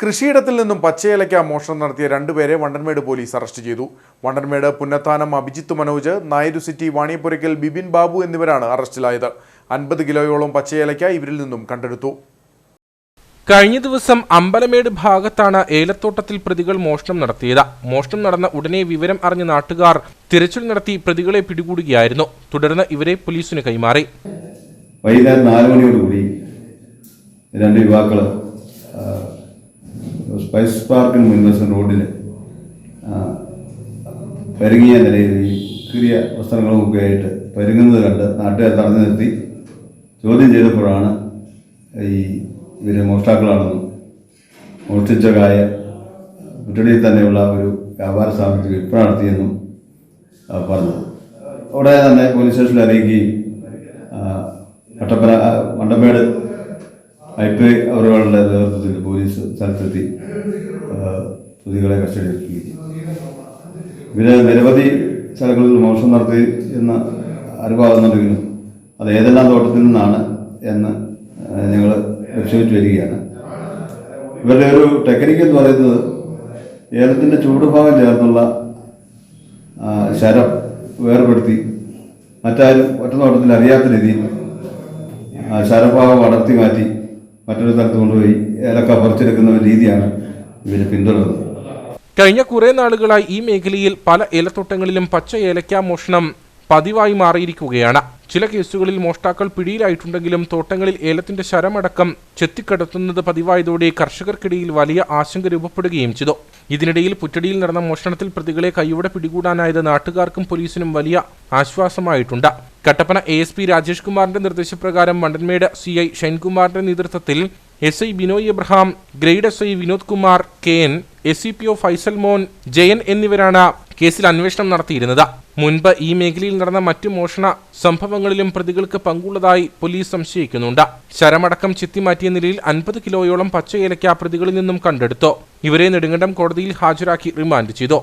കൃഷിയിടത്തിൽ നിന്നും പച്ചയിലയ്ക്ക മോഷണം നടത്തിയ രണ്ടുപേരെ വണ്ടൻമേട് പോലീസ് അറസ്റ്റ് ചെയ്തു. വണ്ടൻമേട് പുന്നത്താനം അഭിജിത്ത് മനോജ് നായരു സിറ്റി വാണിയപ്പുരയ്ക്കൽ ബിബിൻ ബാബു എന്നിവരാണ് അറസ്റ്റിലായത്. അൻപത് കിലോയോളം പച്ചയിലയ്ക്ക ഇവരിൽ നിന്നും കണ്ടെടുത്തു. കഴിഞ്ഞ ദിവസം അമ്പലമേട് ഭാഗത്താണ് ഏലത്തോട്ടത്തിൽ പ്രതികൾ മോഷണം നടത്തിയത്. മോഷണം നടന്ന ഉടനെ വിവരം അറിഞ്ഞ നാട്ടുകാർ തിരച്ചിൽ നടത്തി പ്രതികളെ പിടികൂടുകയായിരുന്നു. തുടർന്ന് ഇവരെ പോലീസിന് കൈമാറി. വൈകുന്നേരം നാല് മണിയോടുകൂടി രണ്ട് യുവാക്കൾ സ്പൈസ് പാർക്കിന് മുൻവശം റോഡിൽ പരുങ്ങിയ നിലയിൽ ഈ കീറിയ വസ്ത്രങ്ങളും ഒക്കെ ആയിട്ട് പരുങ്ങുന്നത് കണ്ട് നാട്ടുകാർ തടഞ്ഞു നിർത്തി. ചോദ്യം ചെയ്തപ്പോഴാണ് ഈ ഇവരെ മോഷ്ടാക്കളാണെന്നും മോഷ്ടിച്ച കായ കുറ്റടിയിൽ തന്നെയുള്ള ഒരു വ്യാപാര സ്ഥാപനത്തിൽ വിൽപ്പന നടത്തിയെന്നും പറഞ്ഞു. ഉടനെ തന്നെ പോലീസ് സ്റ്റേഷനിൽ അറിയിക്കുകയും കട്ടപ്പന മണ്ടമേട് ഐ പി അവരുടെ നേതൃത്വത്തിൽ പോലീസ് സ്ഥലത്തെത്തി പ്രതികളെ കസ്റ്റഡിയിലെടുക്കുകയും ഇവരെ നിരവധി സ്ഥലങ്ങളിൽ മോഷണം നടത്തി എന്ന് അറിവാകുന്നുണ്ടെങ്കിലും അത് ഏതെല്ലാം തോട്ടത്തിൽ നിന്നാണ് എന്ന് ഞങ്ങൾ പരിശോധിച്ച് വരികയാണ്. ഇവരുടെ ഒരു ടെക്നിക്ക് എന്ന് പറയുന്നത് ഏലത്തിന്റെ ചൂടുഭാഗം ചേർന്നുള്ള ശരം വേർപെടുത്തി മറ്റാരും ഒറ്റ നോട്ടത്തിൽ അറിയാത്ത രീതിയിൽ ശരഭാഗം അടർത്തി മാറ്റി മറ്റൊരു സ്ഥലത്ത് കൊണ്ടുപോയി ഏലക്ക പറിച്ചെടുക്കുന്ന രീതിയാണ് ഇവർ പിന്തുടരുന്നത് കഴിഞ്ഞ കുറെ നാളുകളായി ഈ മേഖലയിൽ പല ഏലത്തോട്ടങ്ങളിലും പച്ച ഏലക്ക മോഷണം പതിവായി മാറിയിരിക്കുകയാണ്. ചില കേസുകളിൽ മോഷ്ടാക്കൾ പിടിയിലായിട്ടുണ്ടെങ്കിലും തോട്ടങ്ങളിൽ ഏലത്തിന്റെ ശരമടക്കം ചെത്തിക്കടത്തുന്നത് പതിവായതോടെ കർഷകർക്കിടയിൽ വലിയ ആശങ്ക രൂപപ്പെടുകയും ചെയ്തു. ഇതിനിടയിൽ പുറ്റടിയിൽ നടന്ന മോഷണത്തിൽ പ്രതികളെ കൈയോടെ പിടികൂടാനായത് നാട്ടുകാർക്കും പോലീസിനും വലിയ ആശ്വാസമായിട്ടുണ്ട്. Kattappana A S P Rajesh കുമാറിന്റെ നിർദ്ദേശപ്രകാരം മണ്ടൻമേട് സി ഐ ഷൈൻകുമാറിന്റെ നേതൃത്വത്തിൽ S I Binoy Abraham grade S I Vinod Kumar K N S C P O Faisal Mon Jayan എന്നിവരാണ് കേസിൽ അന്വേഷണം നടത്തിയിരുന്നത്. മുൻപ് ഈ മേഖലയിൽ നടന്ന മറ്റു മോഷണ സംഭവങ്ങളിലും പ്രതികൾക്ക് പങ്കുള്ളതായി പോലീസ് സംശയിക്കുന്നുണ്ട്. ശരമടക്കം ചിത്തിമാറ്റിയ നിലയിൽ അൻപത് കിലോയോളം പച്ച ഏലയ്ക്ക പ്രതികളിൽ നിന്നും കണ്ടെടുത്തു. ഇവരെ നെടുങ്കണ്ടം കോടതിയിൽ ഹാജരാക്കി റിമാൻഡ് ചെയ്തു.